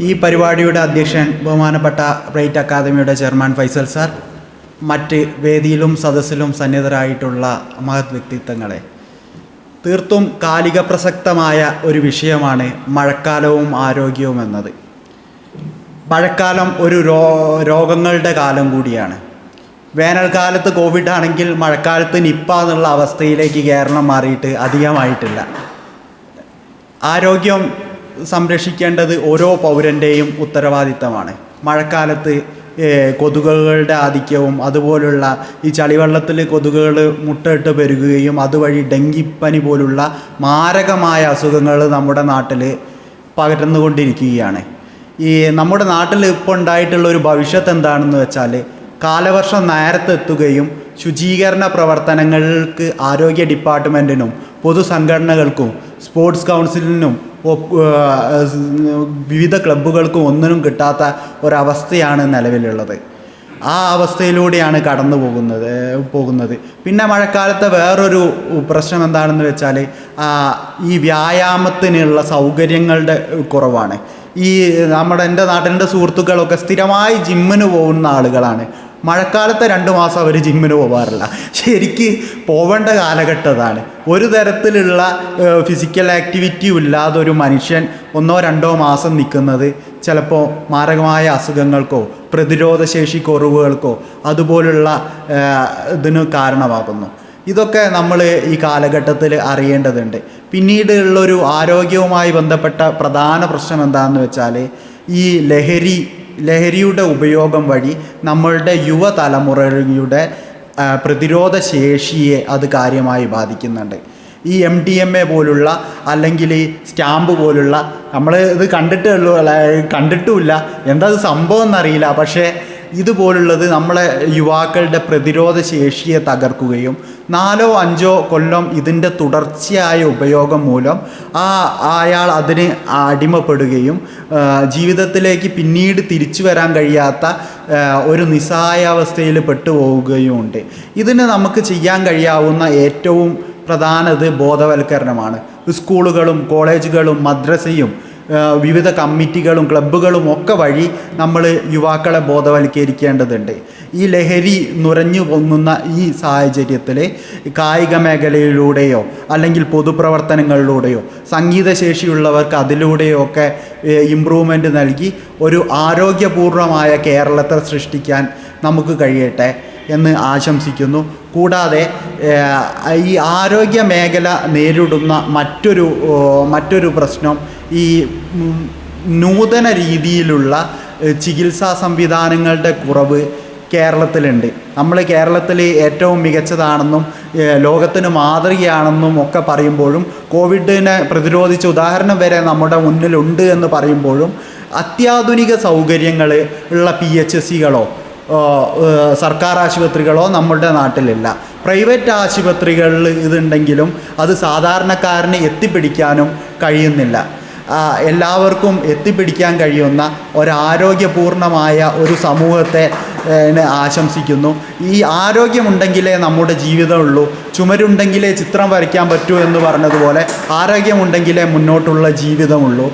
ഈ പരിപാടിയുടെ അധ്യക്ഷൻ ബഹുമാനപ്പെട്ട പ്രൈറ്റ് അക്കാദമിയുടെ ചെയർമാൻ ഫൈസൽ സാർ മറ്റ് വേദിയിലും സദസ്സിലും സന്നിധരായിട്ടുള്ള മഹത് വ്യക്തിത്വങ്ങളെ. തീർത്തും കാലിക പ്രസക്തമായ ഒരു വിഷയമാണ് മഴക്കാലവും ആരോഗ്യവും എന്നത്. മഴക്കാലം ഒരു രോ രോഗങ്ങളുടെ കാലം കൂടിയാണ്. വേനൽക്കാലത്ത് കോവിഡ് ആണെങ്കിൽ മഴക്കാലത്ത് നിപ്പ എന്നുള്ള അവസ്ഥയിലേക്ക് കേരളം മാറിയിട്ട് അധികമായിട്ടില്ല. ആരോഗ്യം സംരക്ഷിക്കേണ്ടത് ഓരോ പൗരന്റെയും ഉത്തരവാദിത്തമാണ്. മഴക്കാലത്ത് കൊതുകുകളുടെ ആധിക്യവും അതുപോലുള്ള ഈ ചളിവെള്ളത്തിൽ കൊതുകുകൾ മുട്ടയിട്ട് പെരുകുകയും അതുവഴി ഡെങ്കിപ്പനി പോലുള്ള മാരകമായ അസുഖങ്ങൾ നമ്മുടെ നാട്ടിൽ പകർന്നുകൊണ്ടിരിക്കുകയാണ്. ഈ നമ്മുടെ നാട്ടിൽ ഇപ്പോൾ ഉണ്ടായിട്ടുള്ള ഒരു ഭവിഷ്യത്ത് എന്താണെന്ന് വെച്ചാൽ കാലവർഷം നേരത്തെ എത്തുകയും ശുചീകരണ പ്രവർത്തനങ്ങൾക്ക് ആരോഗ്യ ഡിപ്പാർട്ട്മെന്റിനും പൊതുസംഘടനകൾക്കും സ്പോർട്സ് കൗൺസിലിനും വിവിധ ക്ലബ്ബുകൾക്കും ഒന്നിനും കിട്ടാത്ത ഒരവസ്ഥയാണ് നിലവിലുള്ളത്. ആ അവസ്ഥയിലൂടെയാണ് കടന്നു പോകുന്നത് പോകുന്നത്. പിന്നെ മഴക്കാലത്തെ വേറൊരു പ്രശ്നം എന്താണെന്ന് വെച്ചാൽ ഈ വ്യായാമത്തിനുള്ള സൗകര്യങ്ങളുടെ കുറവാണ്. ഈ നമ്മുടെ എന്റെ നാട്ടിന്റെ സുഹൃത്തുക്കളൊക്കെ സ്ഥിരമായി ജിമ്മിന് പോകുന്ന ആളുകളാണ്. മഴക്കാലത്തെ രണ്ട് മാസം അവർ ജിമ്മിന് പോകാറില്ല ശരിക്ക് പോവേണ്ട കാലഘട്ടമാണ് ഒരു തരത്തിലുള്ള ഫിസിക്കൽ ആക്ടിവിറ്റിയും ഇല്ലാതെ ഒരു മനുഷ്യൻ ഒന്നോ രണ്ടോ മാസം നിൽക്കുന്നത് ചിലപ്പോൾ മാരകമായ അസുഖങ്ങൾക്കോ പ്രതിരോധശേഷി കുറവുകൾക്കോ അതുപോലുള്ള ഇതിന് കാരണമാകുന്നു. ഇതൊക്കെ നമ്മൾ ഈ കാലഘട്ടത്തിൽ അറിയേണ്ടതുണ്ട്. പിന്നീട് ഉള്ളൊരു ആരോഗ്യവുമായി ബന്ധപ്പെട്ട പ്രധാന പ്രശ്നം എന്താണെന്ന് വെച്ചാൽ ഈ ലഹരി ലഹരിയുടെ ഉപയോഗം വഴി നമ്മളുടെ യുവതലമുറയുടെ പ്രതിരോധ ശേഷിയെ അത് കാര്യമായി ബാധിക്കുന്നുണ്ട്. ഈ എം ഡി എം എ പോലുള്ള അല്ലെങ്കിൽ സ്റ്റാമ്പ് പോലുള്ള നമ്മൾ ഇത് കണ്ടിട്ടേ കണ്ടിട്ടുമില്ല. എന്താ സംഭവം എന്നറിയില്ല. പക്ഷേ ഇതുപോലുള്ളത് നമ്മളെ യുവാക്കളുടെ പ്രതിരോധ ശേഷിയെ തകർക്കുകയും നാലോ അഞ്ചോ കൊല്ലം ഇതിന്റെ തുടർച്ചയായ ഉപയോഗം മൂലം ആ അയാൾ അതിന് അടിമപ്പെടുകയും ജീവിതത്തിലേക്ക് പിന്നീട് തിരിച്ചു വരാൻ കഴിയാത്ത ഒരു നിസ്സഹായാവസ്ഥയിൽ പെട്ടുപോവുകയുമുണ്ട്. ഇതിന് നമുക്ക് ചെയ്യാൻ കഴിയാവുന്ന ഏറ്റവും പ്രധാനത് ബോധവൽക്കരണമാണ്. സ്കൂളുകളും കോളേജുകളും മദ്രസയും വിവിധ കമ്മിറ്റികളും ക്ലബ്ബുകളും ഒക്കെ വഴി നമ്മൾ യുവാക്കളെ ബോധവൽക്കരിക്കേണ്ടതുണ്ട്. ഈ ലഹരി നുരഞ്ഞു പൊങ്ങുന്ന ഈ സാഹചര്യത്തിൽ കായിക മേഖലയിലൂടെയോ അല്ലെങ്കിൽ പൊതുപ്രവർത്തനങ്ങളിലൂടെയോ സംഗീതശേഷിയുള്ളവർക്ക് അതിലൂടെയോ ഒക്കെ ഇമ്പ്രൂവ്മെന്റ് നൽകി ഒരു ആരോഗ്യപൂർണമായ കേരളത്തെ സൃഷ്ടിക്കാൻ നമുക്ക് കഴിയട്ടെ. എന്ന് ആശംസിക്കുന്നു. കൂടാതെ ഈ ആരോഗ്യ മേഖല നേരിടുന്ന മറ്റൊരു മറ്റൊരു പ്രശ്നം ഈ നൂതന രീതിയിലുള്ള ചികിത്സാ സംവിധാനങ്ങളുടെ കുറവ് കേരളത്തിലുണ്ട്. നമ്മൾ കേരളത്തിൽ ഏറ്റവും മികച്ചതാണെന്നും ലോകത്തിന് മാതൃകയാണെന്നും ഒക്കെ പറയുമ്പോഴും കോവിഡിനെ പ്രതിരോധിച്ച ഉദാഹരണം വരെ നമ്മുടെ മുന്നിലുണ്ട് എന്ന് പറയുമ്പോഴും അത്യാധുനിക സൗകര്യങ്ങൾ ഉള്ള പി എച്ച് എസ് സികളോ സർക്കാർ ആശുപത്രികളോ നമ്മളുടെ നാട്ടിലില്ല. പ്രൈവറ്റ് ആശുപത്രികളിൽ ഇതുണ്ടെങ്കിലും അത് സാധാരണക്കാരന് എത്തിപ്പിടിക്കാനും കഴിയുന്നില്ല. എല്ലാവർക്കും എത്തിപ്പിടിക്കാൻ കഴിയുന്ന ഒരാരോഗ്യപൂർണമായ ഒരു സമൂഹത്തെ ആശംസിക്കുന്നു. ഈ ആരോഗ്യമുണ്ടെങ്കിലേ നമ്മുടെ ജീവിതമുള്ളൂ ചുമരുണ്ടെങ്കിലേ ചിത്രം വരയ്ക്കാൻ പറ്റൂ എന്ന് പറഞ്ഞതുപോലെ ആരോഗ്യമുണ്ടെങ്കിലേ മുന്നോട്ടുള്ള ജീവിതമുള്ളൂ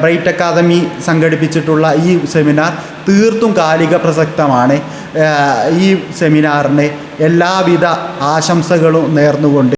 ബ്രൈറ്റ് അക്കാദമി സംഘടിപ്പിച്ചിട്ടുള്ള ഈ സെമിനാർ തീർത്തും കാലിക പ്രസക്തമാണ്. ഈ സെമിനാറിന് എല്ലാവിധ ആശംസകളും നേർന്നുകൊണ്ട്